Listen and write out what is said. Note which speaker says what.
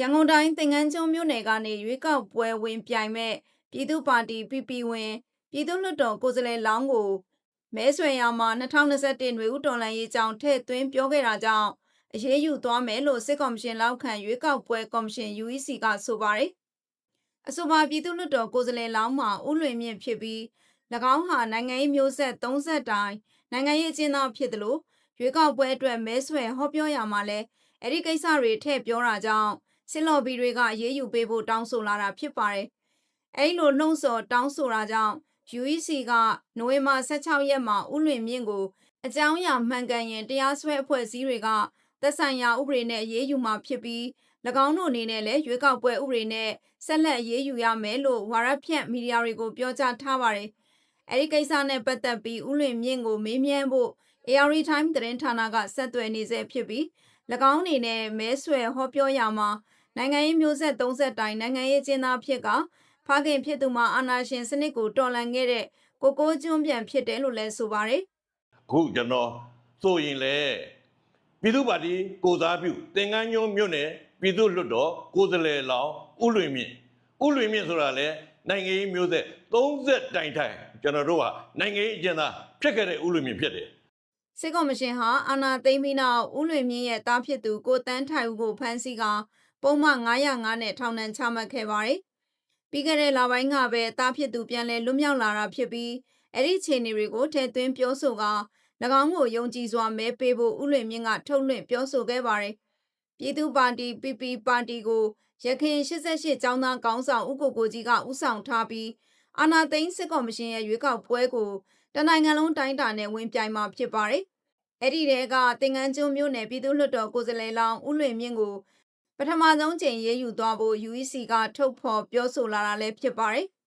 Speaker 1: ရန်ကုန်တိုင်းသင်္ကန်းကျွန်းမြို့နယ်ကနေရွေးကောက်ပွဲဝင်ပြိုင်မဲ့ပြည်သူ့ပါတီ PP ဝင်ပြည်သူ့လွှတ်တော်ကိုယ်စားလှယ်လောင်းကိုမဲဆွယ်ရမှာ2021နွေဦးတော်လှန်ရေးကြောင်းထည့်သွင်းပြောခဲ့တာကြောင့်အရေးယူသွားမယ်လို့စစ်ကော်မရှင်လောက်ခံရွေးကောက်ပွဲကော်မရှင် UEC ကဆိုပါတယ်။အဆိုပါပြည်သူ့လွှတ်တော်ကိုယ်စားလှယ်လောင်းမှာဥလွင်မြင့်ဖြစ်ပြီး၎င်းဟာနိုင်ငံရေးမျိုးဆက်30တိုင်နိုင်ငံရေးအကျဉ်းသားဖြစ်တယ်လို့ရွေးကောက်ပွဲအတွက်မဲဆွယ်ဟောပြောရမှာလဲအဲ့ဒီကိစ္စတွေထည့်ပြောတာကြောင့် စစ်လော်ဘီတွေကရေးယူပေးဖို့တောင်းဆိုလာတာဖြစ်ပါတယ်။အဲ့လိုနှုံးဆော်တောင်းဆိုတာကြောင့် UEC ကနိုဝင်ဘာ16ရက်မှာဥလွင်မြင့်ကိုအကြောင်းအရာမှန်ကန်ရင်တရားစွဲအဖွဲ့အစည်းတွေကသက်ဆိုင်ရာဥပဒေနဲ့ရေးယူမှာဖြစ်ပြီး၎င်းတို့အနေနဲ့လည်းရွေးကောက်ပွဲဥပဒေနဲ့ဆက်လက်ရေးယူရမယ်လို့ဝါရဖြန့်မီဒီယာတွေကိုပြောကြားထားပါတယ်။အဲဒီကိစ္စနဲ့ပတ်သက်ပြီးဥလွင်မြင့်ကိုမေးမြန်းဖို့ AR Time သတင်းဌာနကဆက်သွယ်နေဆဲဖြစ်ပြီး၎င်းအနေနဲ့မဲဆွယ်ဟောပြောရမှာ နိုင်ငံရေးမျိုးဆက်30တိုင်နိုင်ငံရေးကျင်းသားဖြစ်ကဖခင်ဖြစ်သူမှာအာဏာရှင်စနစ်ကိုတော်လှန်ခဲ့တဲ့ကိုကိုကျွန်းပြန်ဖြစ်တယ်လို့လည်းဆိုပါတယ်
Speaker 2: အခုကျွန်တော်ဆိုရင်လေပြည်သူ့ပါတီကိုစားပြုသင်္ကန်းညုံမြို့နယ်ပြည်သူ့လွှတ်တော်ကိုယ်စားလှယ်လောင်းဥလွင်မြင့်ဥလွင်မြင့်ဆိုတာလေနိုင်ငံရေးမျိုးဆက်30တိုင်တိုင်ကျွန်တော်တို့ကနိုင်ငံရေးအကျဉ်းသားဖြစ်ခဲ့တဲ့ဥလွင်မြင့်ဖြစ်တယ်။
Speaker 1: စစ်ကော်မရှင်ဟာအာဏာသိမ်းပြီးနောက်ဥလွင်မြင့်ရဲ့တားဖြစ်သူကိုတန်းထိုင်ဦးကိုဖမ်းဆီးက ပုံမှန်905နဲ့ထောင်ဒဏ်ချမှတ်ခဲ့ပါတယ်။ပြီးခဲ့တဲ့လပိုင်းကပဲတားဖြစ်သူပြန်လည်လွတ်မြောက်လာတာဖြစ်ပြီးအဲ့ဒီခြေအနေတွေကိုထည့်သွင်းပြောဆိုက၎င်းကိုယုံကြည်စွာမဲပေးဖို့ဥလွင်မြင့်ကထုတ်လွှင့်ပြောဆိုခဲ့ပါတယ်။ပြည်သူ့ပါတီ PP ပါတီကိုရခိုင်88ကျောင်းသားကောင်းဆောင်ဥကိုကိုကြီးကဥဆောင်ထားပြီးအာနာသိန်းစစ်ကော်မရှင်ရဲ့ရွေးကောက်ပွဲကိုတနိုင်ငံလုံးတိုင်းတာနဲ့ဝင်ပြိုင်မှာဖြစ်ပါတယ်။အဲ့ဒီတဲကတင်ငန်းကျွန်းမြို့နယ်ပြည်သူ့လွှတ်တော်ကိုယ်စားလှယ်လောင်းဥလွင်မြင့်ကို ပထမဆုံးချိန်ရေးယူသွားဖို့ UEC ကထုတ်ဖော်ပြောဆိုလာတာလည်းဖြစ်ပါတယ်။